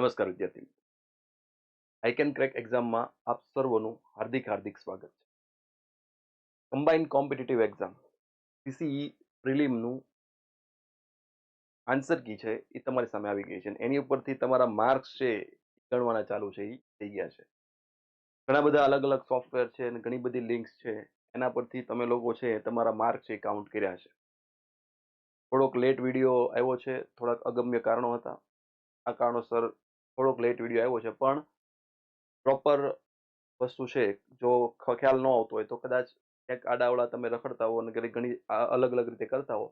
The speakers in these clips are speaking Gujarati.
નમસ્કાર વિદ્યાર્થી મિત્રો. આઈ કેન ક્રેક એક્ઝામમાં આપ સર્વોનું હાર્દિક હાર્દિક સ્વાગત છે. કમ્બાઇન કોમ્પિટિટિવ એક્ઝામ સીસીઈ પ્રિલિમનું આન્સર કી છે એ તમારી સામે આવી ગઈ છે એની ઉપરથી તમારા માર્ક્સ છે ગણવાના ચાલુ છે એ થઈ ગયા છે. ઘણા બધા અલગ અલગ સોફ્ટવેર છે અને ઘણી બધી લિંક્સ છે, એના પરથી તમે લોકો છે તમારા માર્ક છે કાઉન્ટ કર્યા છે. થોડોક લેટ વીડિયો આવ્યો છે, થોડાક અગમ્ય કારણો હતા. આ કારણોસર થોડોક લેટ વીડિયો આવ્યો છે, પણ પ્રોપર વસ્તુ છે. જો ખ્યાલ ન આવતો હોય તો કદાચ ક્યાંક આડાવડા તમે રખડતા હો અને ઘણી અલગ અલગ રીતે કરતા હો.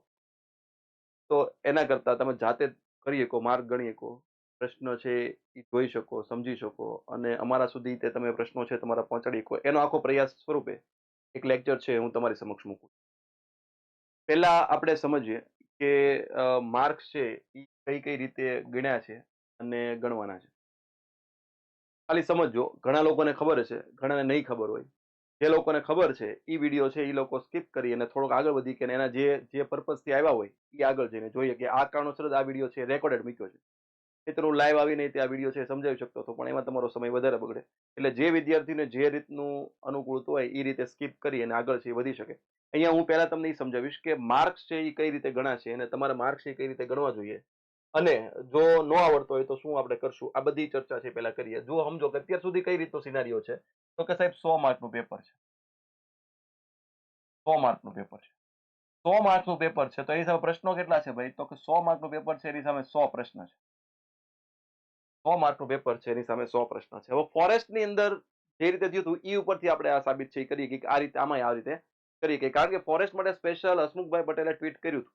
તો એના કરતા તમે જાતે કરી શકો માર્ક ગણી શકો, પ્રશ્ન છે એ જોઈ શકો, સમજી શકો અને અમારા સુધી તે તમે પ્રશ્નો છે તમારા પહોંચાડી શકો. એનો આખો પ્રયાસ સ્વરૂપે એક લેક્ચર છે, હું તમારી સમક્ષ મૂકું પહેલા આપણે સમજીએ કે માર્ક્સ છે એ કઈ કઈ રીતે ગણ્યા છે. અને ગણવાના છે. ખાલી સમજો ઘણા લોકોને ખબર છે ઘણાને નહીં ખબર હોય. જે લોકોને ખબર છે એ વીડિયો છે એ લોકો સ્કીપ કરી અને થોડોક આગળ વધી કે એના જે જે પર્પઝથી આવ્યા હોય એ આગળ જઈને જોઈએ કે આ કારણોસર જ આ વીડિયો છે રેકોર્ડેડ મૂક્યો છે. એ હું લાઈવ આવીને તે આ વીડિયો છે, સમજાવી શકતો હતો, પણ એમાં તમારો સમય વધારે બગડે. એટલે જે વિદ્યાર્થીને જે રીતનું અનુકૂળતું હોય એ રીતે સ્કીપ કરી અને આગળ છે, એ વધી શકે. અહીંયા હું પહેલાં તમને એ સમજાવીશ કે માર્ક્સ છે એ કઈ રીતે ગણાશે અને તમારા માર્ક્સ એ કઈ રીતે ગણવા જોઈએ. અને જો ન આવડતો હોય તો શું આપણે કરશું? આ બધી ચર્ચા છે પેલા કરીએ. જો સમજો કે અત્યાર સુધી કઈ રીતનો સિનારીઓ છે? તો કે સાહેબ, સો માર્કનું પેપર છે. સો માર્કનું પેપર છે. સો માર્કનું પેપર છે તો એની સામે પ્રશ્નો કેટલા છે ભાઈ? તો કે સો માર્કનું પેપર છે એની સામે સો પ્રશ્ન છે. સો માર્કનું પેપર છે એની સામે સો પ્રશ્ન છે. હવે ફોરેસ્ટની અંદર જે રીતે થયું હતું એ ઉપરથી આપણે આ સાબિત છે કરીએ કે આ રીતે આમાં આ રીતે કરીએ કે કારણ કે ફોરેસ્ટ માટે સ્પેશિયલ હસમુખભાઈ પટેલે ટ્વીટ કર્યું હતું.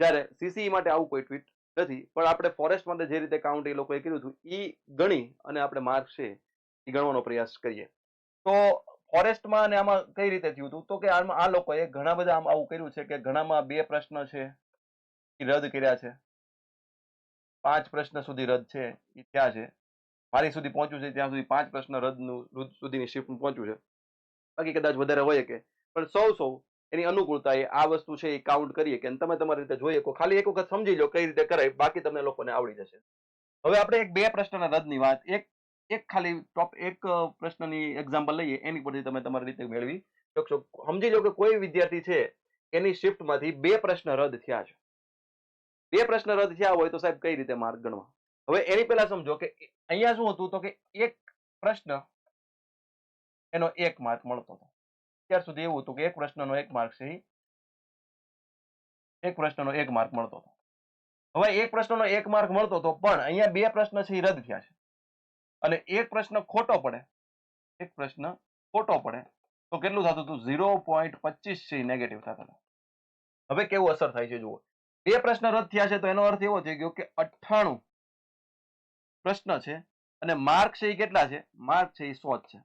જ્યારે સીસીઈ માટે આવું કોઈ ટ્વીટ નથી. પણ આપણે ફોરેસ્ટ માટે જે રીતે કાઉન્ટ એ લોકોએ કીધું હતું એ ગણી અને આપણે માર્ક છે એ ગણવાનો પ્રયાસ કરીએ. તો ફોરેસ્ટમાં અને આમાં કઈ રીતે થયું હતું? તો કે આમાં આ લોકોએ ઘણા બધા આમ આવું કર્યું છે કે ઘણામાં બે પ્રશ્ન છે એ રદ કર્યા છે. પાંચ પ્રશ્ન સુધી રદ છે એ ત્યાં છે. મારી સુધી પહોંચ્યું છે ત્યાં સુધી પાંચ પ્રશ્ન રદનું રદ સુધીની શિફ્ટ પહોંચ્યું છે. બાકી કદાચ વધારે હોય કે. પણ સૌ સૌ એની અનુકૂળતા એ આ વસ્તુ છે એ કાઉન્ટ કરીએ કે તમે તમારી રીતે જોઈ શકો ખાલી એક વખત સમજી લો કઈ રીતે કરાય, બાકી તમને લોકોને આવડી જશે. હવે આપણે એક બે પ્રશ્નના રદની વાત, એક એક ખાલી ટોપ એક પ્રશ્નની એક્ઝામ્પલ લઈએ, એની પરથી તમે તમારી રીતે મેળવી શકશો. સમજી લો કે કોઈ વિદ્યાર્થી છે, એની શિફ્ટમાંથી બે પ્રશ્ન રદ થયા છે. બે પ્રશ્ન રદ થયા હોય તો સાહેબ કઈ રીતે માર્ક ગણવા? હવે એની પહેલા સમજો કે અહીંયા શું હતું તો કે એક પ્રશ્ન, એનો એક માર્ક મળતો હતો. ત્યાર સુધી એવું હતું કે એક પ્રશ્નનો એક માર્ક છે. એક પ્રશ્નનો એક માર્ક મળતો હતો. હવે એક પ્રશ્નનો એક માર્ક મળતો હતો પણ અહીંયા બે પ્રશ્ન છે રદ થયા છે. અને એક પ્રશ્ન ખોટો પડે. એક પ્રશ્ન ખોટો પડે. તો કેટલું થતું હતું? ઝીરો પોઈન્ટ પચીસ છે નેગેટિવ થતા હવે કેવું અસર થાય છે જુઓ. બે પ્રશ્ન રદ થયા છે તો એનો અર્થ એવો થઈ ગયો કે અઠ્ઠાણું પ્રશ્ન છે અને માર્ક છે એ કેટલા છે? માર્ક છે એ સો છે.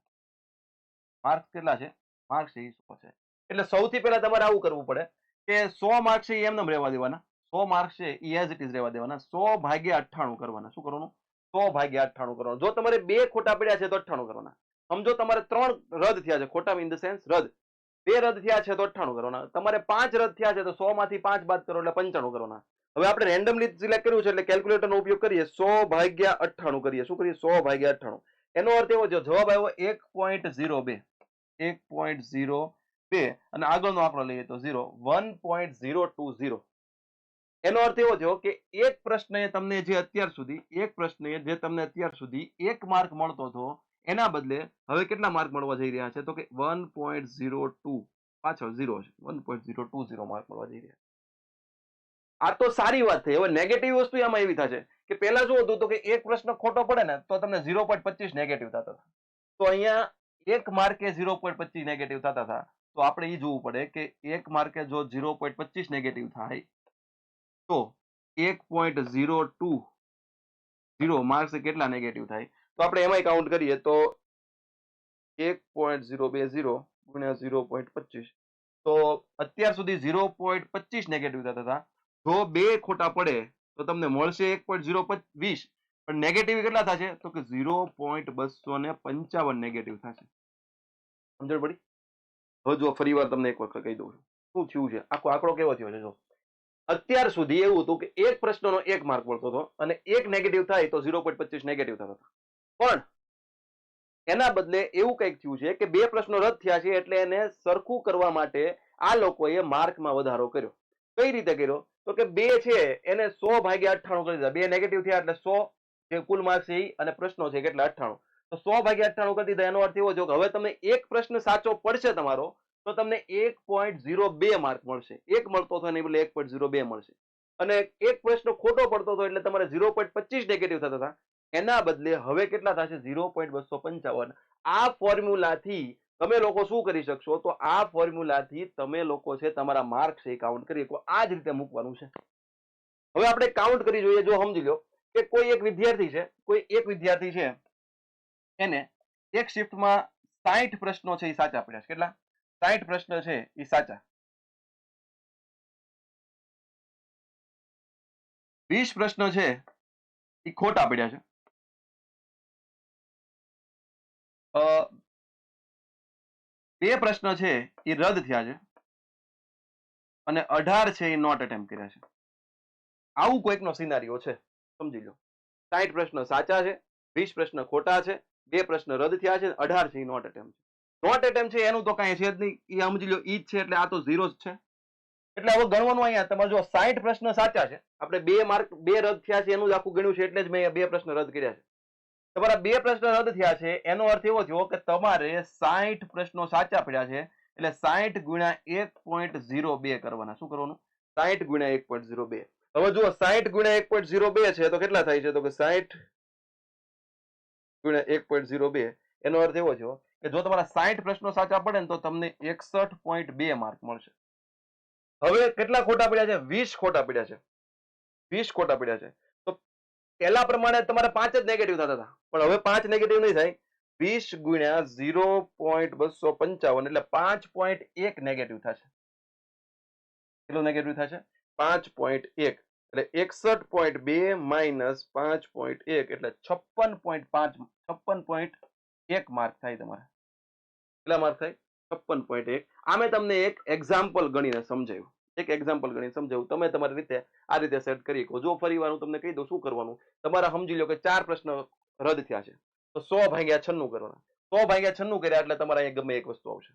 માર્ક કેટલા છે? માર્ક એ સો છે. એટલે સૌથી પહેલા તમારે આવું કરવું પડે કે સો માર્ક છે એમને રહેવા દેવાના. સો માર્ક્સ છે એ એઝ ઇટ ઇઝ રહેવા દેવાના. સો ભાગ્યા અઠ્ઠાણું કરવાના. શું કરવાનું? સો ભાગ્યા અઠ્ઠાણું કરવાનું. જો તમારે બે ખોટા પડ્યા છે તો અઠ્ઠાણું કરવાના. સમજો તમારે ત્રણ રદ થયા છે. ખોટા ઇન ધ સેન્સ રદ. બે રદ થયા છે તો અઠ્ઠાણું કરવાના. તમારે પાંચ રદ થયા છે તો સો માંથી પાંચ બાદ કરો એટલે પંચાણું કરવાના. હવે આપણે રેન્ડમલી સિલેક્ટ કર્યું છે એટલે કેલ્ક્યુલેટરનો ઉપયોગ કરીએ. સો ભાગ્યા અઠ્ઠાણું કરીએ. શું કરીએ? સો ભાગ્યા અઠ્ઠાણું. એનો અર્થ એવો જવાબ આવ્યો એક પોઈન્ટ ઝીરો બે. એક પોઈન્ટ ઝીરો બે અને આગળનો આંકડો લઈએ તો zero one point zero two zero એનો અર્થ એવો થયો કે એક પ્રશ્નએ તમને જે અત્યાર સુધી, એક પ્રશ્નએ જે તમને અત્યાર સુધી એક માર્ક મળતો હતો, એના બદલે હવે કેટલા માર્ક મળવા જઈ રહ્યા છે? તો કે વન પોઈન્ટ ઝીરો ટુ પાછળ ઝીરો છે one point zero two zero mark મળવા જઈ રહ્યા આ તો સારી વાત થઈ. હવે નેગેટિવ વસ્તુ આમાં એવી થશે કે પહેલા શું હતું તો કે એક પ્રશ્ન ખોટો પડે ને તો તમને ઝીરો પોઈન્ટ પચીસ નેગેટિવ થતા તો અહીંયા એક માર્કે ઝીરો પોઈન્ટ પચીસ નેગેટિવ થતા હતા, તો આપણે એ જોવું પડે કે એક માર્કે જો ઝીરો પોઈન્ટ પચીસ નેગેટિવ થાય, તો એક point zero two zero marks કેટલા નેગેટિવ થાય? તો આપણે એમાંય કાઉન્ટ કરીએ તો એક પોઈન્ટ ઝીરો બે ઝીરો ગુણ્યા ઝીરો પોઈન્ટ પચીસ. તો અત્યાર સુધી ઝીરો પોઈન્ટ પચીસ નેગેટિવ થતા હતા. જો બે ખોટા પડે, તો તમને મળશે એક પોઈન્ટ ઝીરો વીસ. પણ નેગેટિવ કેટલા થશે? તો કે ઝીરો પોઈન્ટ બસો ને પંચાવન નેગેટિવ થશે. સમજણ પડી? હવે જો ફરી વાર તમને એક વખત કહી દઉં છું. શું થયું છે? આખો આંકડો કેવો થયો છે? જો, અત્યાર સુધી એવું હતું કે એક પ્રશ્નનો એક માર્ક મળતો હતો અને એક નેગેટિવ થાય તો ઝીરો પોઈન્ટ પચીસ નેગેટિવ થતા હતા. પણ એના બદલે એવું કંઈક થયું છે કે બે પ્રશ્નો રદ થયા છે એટલે એને સરખું કરવા માટે આ લોકોએ માર્કમાં વધારો કર્યો. કઈ રીતે કર્યો? તો કે બે છે, એને સો ભાગ્યા અઠ્ઠાણું કરી દીધા. બે નેગેટિવ થયા એટલે સો જે કુલ માર્ક છે અને પ્રશ્નો છે કેટલા? અઠ્ઠાણું. તો સો ભાગ્યા અઠ્ઠાણું કરી દીધા એનો અર્થ એવો જો હવે તમને એક પ્રશ્ન સાચો પડશે તમારો, તો તમને એક પોઈન્ટ ઝીરો બે માર્ક મળશે. એક મળતો હતો ને એટલે એક પોઈન્ટ ઝીરો બે મળશે. અને એક પ્રશ્ન ખોટો પડતો હતો એટલે તમારે ઝીરો પોઈન્ટ પચીસ નેગેટિવ થતા હતા. એના બદલે હવે કેટલા થશે? ઝીરો પોઈન્ટ બસો પંચાવન. આ ફોર્મ્યુલાથી તમે લોકો શું કરી શકશો? તો આ ફોર્મ્યુલાથી તમે લોકો છે તમારા માર્ક છે કાઉન્ટ કરી શકો. આ જ રીતે મૂકવાનું છે. હવે આપણે કાઉન્ટ કરી જોઈએ. જો સમજી લો કે કોઈ એક વિદ્યાર્થી છે, કોઈ એક વિદ્યાર્થી છે એને એક શિફ્ટમાં સાઠ પ્રશ્નો છે એ સાચા પડ્યા છે. કેટલા? સાઠ પ્રશ્ન છે એ સાચા. વીસ પ્રશ્ન છે એ ખોટા પડ્યા છે. બે પ્રશ્ન છે એ રદ થયા છે અને અઢાર છે એ નોટ એટેમ્પ કર્યા છે. આવું કોઈકનો સિનારીઓ છે. સમજી લો. સાઠ પ્રશ્ન સાચા છે, વીસ પ્રશ્ન ખોટા છે બે પ્રશ્ન રદ થયા છે અઢાર છે નોટ એટેમ્પ છે. નોટ એટેમ્પ છે, એનું તો કાંઈ છે જ નહીં. એ સમજી લો ઈ જ છે, એટલે આ તો ઝીરો જ છે. એટલે હવે ગણવાનું અહીંયા, તમારે જો સાઠ પ્રશ્ન સાચા છે, આપણે બે માર્ક, બે રદ થયા છે, એનું જ આખું ગણ્યું છે, એટલે જ મેં બે પ્રશ્ન રદ કર્યા છે. તમારા બે પ્રશ્ન રદ થયા છે, એનો અર્થ એવો થયો કે તમારે સાઠ પ્રશ્નો સાચા પડ્યા છે, એટલે સાઠ ગુણ્યા એક પોઈન્ટ ઝીરો બે કરવાના. શું કરવાનું? સાઠ ગુણ્યા એક પોઈન્ટ ઝીરો બે. હવે જુઓ સાઠ ગુણ્યા એક પોઈન્ટ ઝીરો બે છે, તો કેટલા થાય છે? તો કે ગુણ્યા એનો અર્થ એવો થયો કે જો તમારા સાઠ પ્રશ્નો સાચા પડે ને તો તમને એકસઠ પોઈન્ટ બે માર્ક મળશે. હવે કેટલા ખોટા પડ્યા છે? વીસ ખોટા પડ્યા છે. વીસ ખોટા પડ્યા છે. તો પહેલા પ્રમાણે તમારે પાંચ જ નેગેટિવ થતા હતા. પણ હવે પાંચ નેગેટિવ નહીં થાય. વીસ ગુણ્યા ઝીરો પોઈન્ટ બસો પંચાવન એટલે પાંચ પોઈન્ટ એક નેગેટિવ થશે. કેટલું નેગેટિવ થશે? પાંચ પોઈન્ટ એક. એટલે એકસઠ પોઈન્ટ બે માઇનસ પાંચ પોઈન્ટ એક, એટલે છપ્પન પોઈન્ટ પાંચ, છપ્પન પોઈન્ટ એક માર્ક થાય તમારે. કેટલા માર્ક થાય? છપ્પન પોઈન્ટ એક. આ મેં તમને એક એક્ઝામ્પલ ગણીને સમજાવ્યું એક એક્ઝામ્પલ ગણીને સમજાવું તમે તમારી રીતે આ રીતે સેટ કરી શકો. જો ફરી વાર હું તમને કહી દઉં શું કરવાનું? તમારા સમજી લો કે ચાર પ્રશ્ન રદ થયા છે. તો સો ભાગ્યા છન્નું કરવાના. સો ભાગ્યા છન્નું કર્યા એટલે તમારે અહીંયા ગમે એક વસ્તુ આવશે.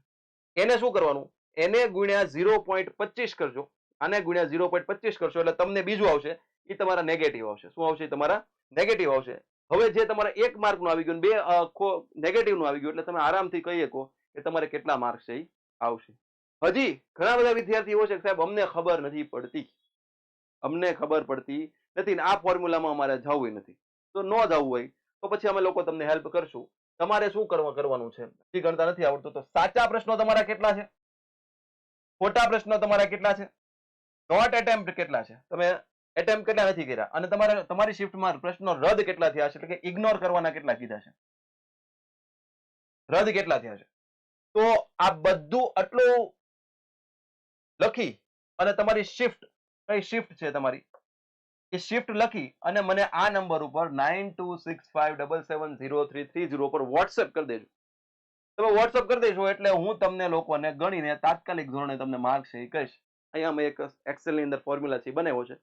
એને શું કરવાનું? એને ગુણ્યા ઝીરો પોઈન્ટ પચીસ કરજો. આને ગુણ્યા ઝીરો પોઈન્ટ પચીસ કરશો એટલે તમને બીજું આવશે એ તમારા નેગેટિવ આવશે. શું આવશે? તમારા નેગેટિવ આવશે. હવે જે તમારા એક માર્કનું આવી ગયું બે નેગેટિવનું આવી ગયું એટલે તમે આરામથી કહી શકો કે તમારે કેટલા માર્ક છે એ આવશે. હજી ઘણા બધા વિદ્યાર્થીઓ છે કે સાહેબ, અમને ખબર નથી પડતી. અમને ખબર પડતી નથી ને આ ફોર્મ્યુલામાં અમારે જવું નથી. તો ન જવું હોય તો પછી અમે લોકો તમને હેલ્પ કરશું. તમારે શું કરવા, કરવાનું છે? ગણતા નથી આવડતું. તો સાચા પ્રશ્નો તમારા કેટલા છે? ખોટા પ્રશ્નો તમારા કેટલા છે? નોટ એટેમ્પ્ટ કેટલા છે? તમે એટેમ્પ કેટલા નથી કર્યા? અને તમારે, તમારી શિફ્ટમાં પ્રશ્નો રદ કેટલા થયા છે? એટલે કે ઇગ્નોર કરવાના કેટલા કીધા છે? રદ કેટલા થયા છે? તો આ બધું આટલું લખી અને તમારી શિફ્ટ કઈ શિફ્ટ છે તમારી? એ શિફ્ટ લખી અને મને આ નંબર ઉપર nine two six five double seven zero three three zero પર વોટ્સએપ કરી દેજો. તમે વોટ્સએપ કરી દેશો એટલે હું તમને લોકોને ગણીને તાત્કાલિક ધોરણે તમને માર્ક છે એ કહીશ. અહીંયા અમે એક એક્સેલની અંદર ફોર્મ્યુલા છે બનાવ્યો છે.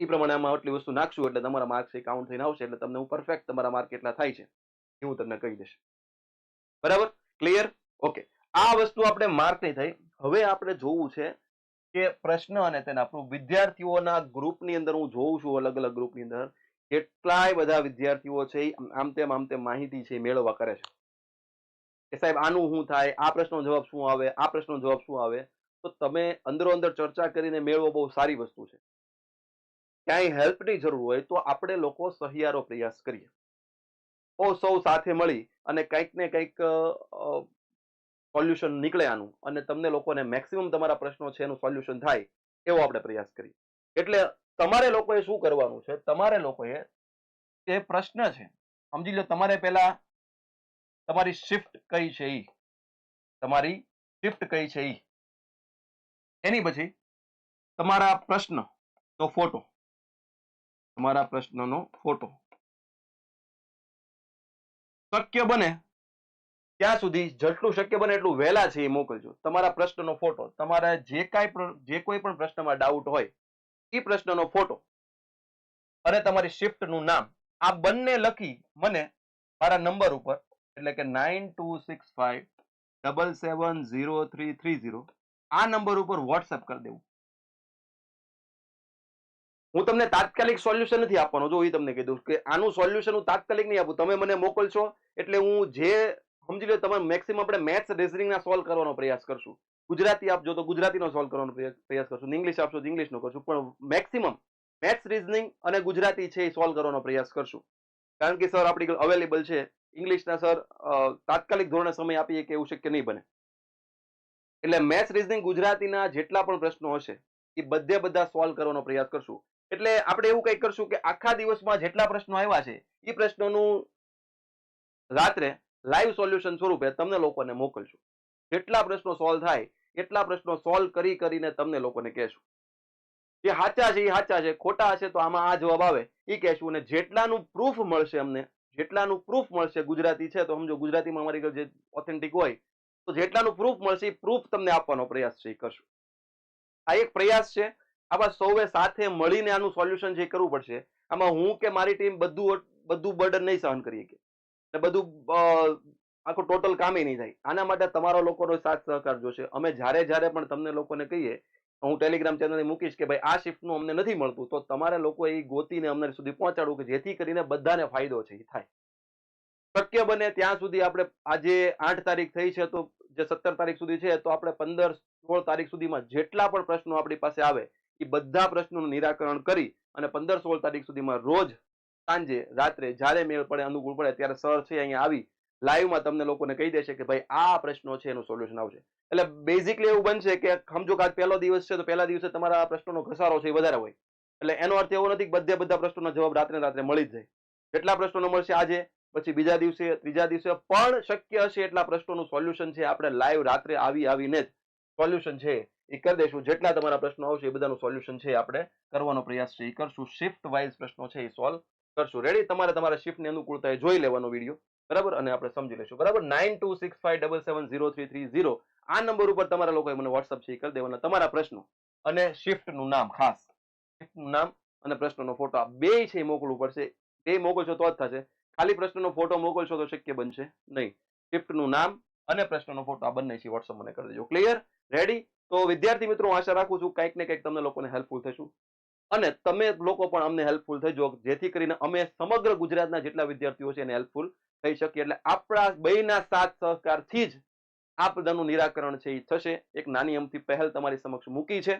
એ પ્રમાણે આમાં આટલી વસ્તુ નાખશું એટલે તમારા માર્ક્સ એ કાઉન્ટ થઈને આવશે એટલે તમને હું પરફેક્ટ તમારા માર્ક કેટલા થાય છે. એ હું તમને કહી દઈશ. બરાબર? ક્લિયર ઓકે આ વસ્તુ આપણે માર્ક નહીં થઈ. હવે આપણે જોવું છે કે પ્રશ્ન અને તેના proof. વિદ્યાર્થીઓના ગ્રુપની અંદર હું જોઉં છું અલગ અલગ ગ્રુપની અંદર. કેટલાય બધા વિદ્યાર્થીઓ છે આમ તેમ આમ તેમ માહિતી છે મેળવવા કરે છે. કે સાહેબ, આનું શું થાય? આ પ્રશ્નનો જવાબ શું આવે? આ પ્રશ્નનો જવાબ શું આવે? તો તમે અંદરો અંદર ચર્ચા કરીને મેળવો, બહુ સારી વસ્તુ છે. ક્યાંય હેલ્પની જરૂર હોય તો આપણે લોકો સહિયારો પ્રયાસ કરીએ. બહુ સૌ સાથે મળી અને કંઈક ને કંઈક સોલ્યુશન નીકળે આનું અને તમને લોકોને મેક્સિમમ તમારા પ્રશ્નો છે એનું સોલ્યુશન થાય એવો આપણે પ્રયાસ કરીએ. એટલે તમારે લોકોએ શું કરવાનું છે? તમારે લોકોએ જે પ્રશ્ન છે, સમજી લો તમારે પહેલા તમારી શિફ્ટ કઈ છે તમારી શિફ્ટ કઈ છે એની પછી તમારા પ્રશ્ન, તો ફોટો. તમારા પ્રશ્નનો ફોટો. શક્ય બને ત્યાં સુધી, જેટલું શક્ય બને એટલું વહેલા છે એ મોકલજો. તમારા પ્રશ્નનો ફોટો, તમારા જે કાંઈ જે કોઈ પણ પ્રશ્નમાં ડાઉટ હોય, એ પ્રશ્નનો ફોટો અને તમારી શિફ્ટનું નામ. આ બંને લખી મને મારા નંબર ઉપર એટલે કે nine two six five double seven zero three three zero આ નંબર ઉપર વોટ્સએપ કરી દેવું. હું તમને તાત્કાલિક સોલ્યુશન નથી આપવાનો. જો એ તમને કીધું કે આનું સોલ્યુશન હું તાત્કાલિક નહીં આપું. તમે મને મોકલશો એટલે હું જે, સમજી લો તમે મેક્સિમમ આપણે મેથ્સ રેઝનિંગના સોલ્વ કરવાનો પ્રયાસ કરશું. ગુજરાતી આપજો તો ગુજરાતીનો સોલ્વ કરવાનો પ્રયાસ કરશું. ઇંગ્લિશ આપશો તો ઇંગ્લિશનો કરશું. પણ મેક્સિમમ મેથ્સ રિઝનિંગ અને ગુજરાતી છે એ સોલ્વ કરવાનો પ્રયાસ કરશું. કારણ કે સર આપણી અવેલેબલ છે. ઇંગ્લિશના સર તાત્કાલિક ધોરણે સમય આપીએ કે એવું શક્ય નહીં બને. એટલે મેથ્સ, રિઝનિંગ ગુજરાતીના જેટલા પણ પ્રશ્નો હશે, એ બધે બધા સોલ્વ કરવાનો પ્રયાસ કરશું. એટલે આપણે એવું કંઈક કરશું કે આખા દિવસમાં જેટલા પ્રશ્નો આવ્યા છે, એ પ્રશ્નોનું રાત્રે લાઈવ સોલ્યુશન સ્વરૂપે તમને લોકોને મોકલશું. જેટલા પ્રશ્નો સોલ્વ થાય, એટલા પ્રશ્નો સોલ્વ કરી કરીને તમને લોકોને કહેશું. જે સાચા છે, એ સાચા છે, ખોટા હશે તો આમાં આ જવાબ આવે, એ કહેશું અને જેટલાનું પ્રૂફ મળશે અમને જેટલાનું પ્રૂફ મળશે, ગુજરાતી છે, તો સમજો ગુજરાતીમાં અમારી જે ઓથેન્ટિક હોય, તો જેટલાનું પ્રૂફ મળશે, એ પ્રૂફ તમને આપવાનો પ્રયાસ છે, એ કરશું. આ એક પ્રયાસ છે આવા સૌએ સાથે મળીને આનું સોલ્યુશન જે કરવું પડશે, આમાં હું કે મારી ટીમ બધું બધું બર્ડન નહીં સહન કરી શકીએ ને બધું આખું ટોટલ કામે નહીં થાય. આના માટે તમારો લોકોનો સાથ સહકાર જોશે. અમે જ્યારે જ્યારે પણ તમને લોકોને કહીએ હું ટેલિગ્રામ ચેનલ મૂકીશ કે ભાઈ આ શિફ્ટનું અમને નથી મળતું, તો તમારે લોકો એ ગોતીને અમને સુધી પહોંચાડવું કે જેથી કરીને બધાને ફાયદો છે, એ થાય. શક્ય બને ત્યાં સુધી આપણે આજે આઠ તારીખ થઈ છે, તો જે સત્તર તારીખ સુધી છે, તો આપણે પંદર સોળ તારીખ સુધીમાં જેટલા પણ પ્રશ્નો આપણી પાસે આવે, એ બધા પ્રશ્નોનું નિરાકરણ કરી અને પંદર સોળ તારીખ સુધીમાં રોજ સાંજે, રાત્રે જ્યારે મેળ પડે, અનુકૂળ પડે, ત્યારે સર છે અહીંયા આવી લાઈવમાં તમને લોકોને કહી દેશે કે ભાઈ, આ પ્રશ્નો છે, એનું સોલ્યુશન આવશે. એટલે બેઝિકલી એવું બનશે કે સમજો કે આજ પહેલો દિવસ છે, તો પહેલા દિવસે તમારા આ પ્રશ્નોનો ઘસારો છે એ વધારે હોય. એટલે એનો અર્થ એવો નથી કે બધે બધા પ્રશ્નોનો જવાબ રાત્રે રાત્રે મળી જ જાય. જેટલા પ્રશ્નોનો મળશે આજે, પછી બીજા દિવસે, ત્રીજા દિવસે પણ શક્ય હશે એટલા પ્રશ્નોનું સોલ્યુશન છે. આપણે લાઈવ રાત્રે આવી આવીને જ સોલ્યુશન છે એ કરી દઈશું. જેટલા તમારા પ્રશ્નો આવશે એ બધાનું સોલ્યુશન છે આપણે કરવાનો પ્રયાસ છે. એ કરશું. શિફ્ટ વાઇઝ પ્રશ્નો છે એ સોલ્વ કરશું. રેડી તમારે તમારા શિફ્ટની અનુકૂળતા જોઈ લેવાનો વીડિયો બરાબર? અને આપણે સમજી લઈશું. બરાબર? Nine two six five double seven zero three three zero. આ નંબર ઉપર તમારા લોકોએ મને વોટ્સઅપ છે કરી દેવાના તમારા પ્રશ્નો અને શિફ્ટનું નામ ખાસ. શિફ્ટનું નામ અને પ્રશ્નનો ફોટો. આ બે છે એ મોકલવું પડશે. બે મોકલશો તો જ થશે. ખાલી પ્રશ્નનો ફોટો મોકલશો તો શક્ય બનશે નહીં. શિફ્ટનું નામ અને પ્રશ્નનો ફોટો આ બંને છે. વોટ્સઅપ મને કરી દેજો. ક્લિયર રેડી તો વિદ્યાર્થી મિત્રો, હું આશા રાખું છું કંઈક ને કંઈક તમને લોકોને હેલ્પફુલ થશું. અને તમે લોકો પણ અમને હેલ્પફુલ થજો, જેથી કરીને અમે સમગ્ર ગુજરાતના જેટલા વિદ્યાર્થીઓ છે એને હેલ્પફુલ થઈ શકીએ એટલે આપણા બેયના સાથ સહકારથી જ આ બધાનું નિરાકરણ છે, એ થશે. એક નાની અમથી પહેલ તમારી સમક્ષ મૂકી છે.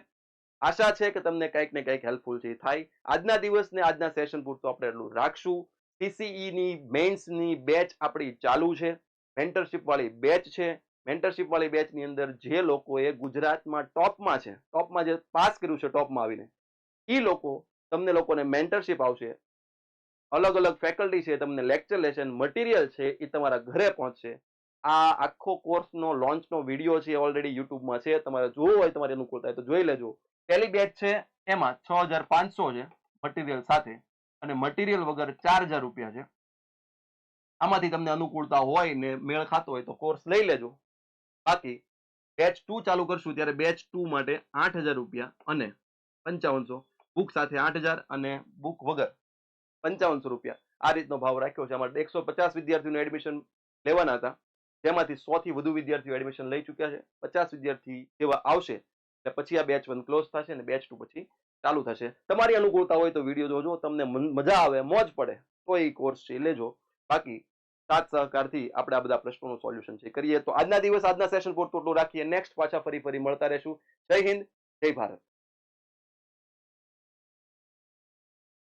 આશા છે કે તમને કંઈક ને કંઈક હેલ્પફુલ છે થાય. આજના દિવસને આજના સેશન પૂરતું આપણે એટલું રાખશું. ટીસીઈની મેન્સની બેચ આપણી ચાલુ છે. મેન્ટરશિપ વાળી બેચ છે. મેન્ટરશિપ વાળી બેચની અંદર જે લોકોએ ગુજરાતમાં ટોપમાં છે, ટોપમાં જે પાસ કર્યું છે, ટોપમાં આવીને એ લોકો તમને લોકોને મેન્ટરશિપ આવશે. અલગ અલગ ફેકલ્ટી છે, તમને લેક્ચર લેશન મટીરિયલ છે, એ તમારા ઘરે પહોંચશે. આ આખો કોર્સનો લોન્ચનો વીડિયો છે ઓલરેડી યુટ્યુબમાં છે, તમારે જોવો હોય તમારી અનુકૂળતા હોય તો જોઈ લેજો. પહેલી બેચ છે, એમાં છ હજાર પાંચસો છે મટીરિયલ સાથે અને મટીરિયલ વગર ચાર હજાર રૂપિયા છે. આમાંથી તમને અનુકૂળતા હોય ને મેળ ખાતો હોય તો કોર્સ લઈ લેજો. બાકી બેચ ટુ ચાલુ કરશું ત્યારે બેચ ટુ માટે આઠ હજાર રૂપિયા અને પંચાવનસો. બુક સાથે આઠ હજાર અને બુક વગર. પંચાવનસો રૂપિયા. આ રીતનો ભાવ રાખ્યો છે. અમારે એકસો પચાસ વિદ્યાર્થીઓનું એડમિશન લેવાના હતા. જેમાંથી સો થી વધુ વિદ્યાર્થીઓ એડમિશન લઈ ચૂક્યા છે. પચાસ વિદ્યાર્થી જેવા આવશે એટલે પછી આ બેચ વન ક્લોઝ થશે અને બેચ ટુ પછી ચાલુ થશે. તમારી અનુકૂળતા હોય તો વીડિયો જોજો. તમને મન- મજા આવે, મોજ પડે, તો એ કોર્સ છે લેજો. બાકી સાત સહકારથી આપણે આ બધા પ્રશ્નોનું સોલ્યુશન છે. કરીએ તો આજના દિવસ, આજના સેશન પૂરતું રાખીએ. નેક્સ્ટ પાછા ફરી ફરી મળતા રહેશું. જય હિન્દ, જય ભારત.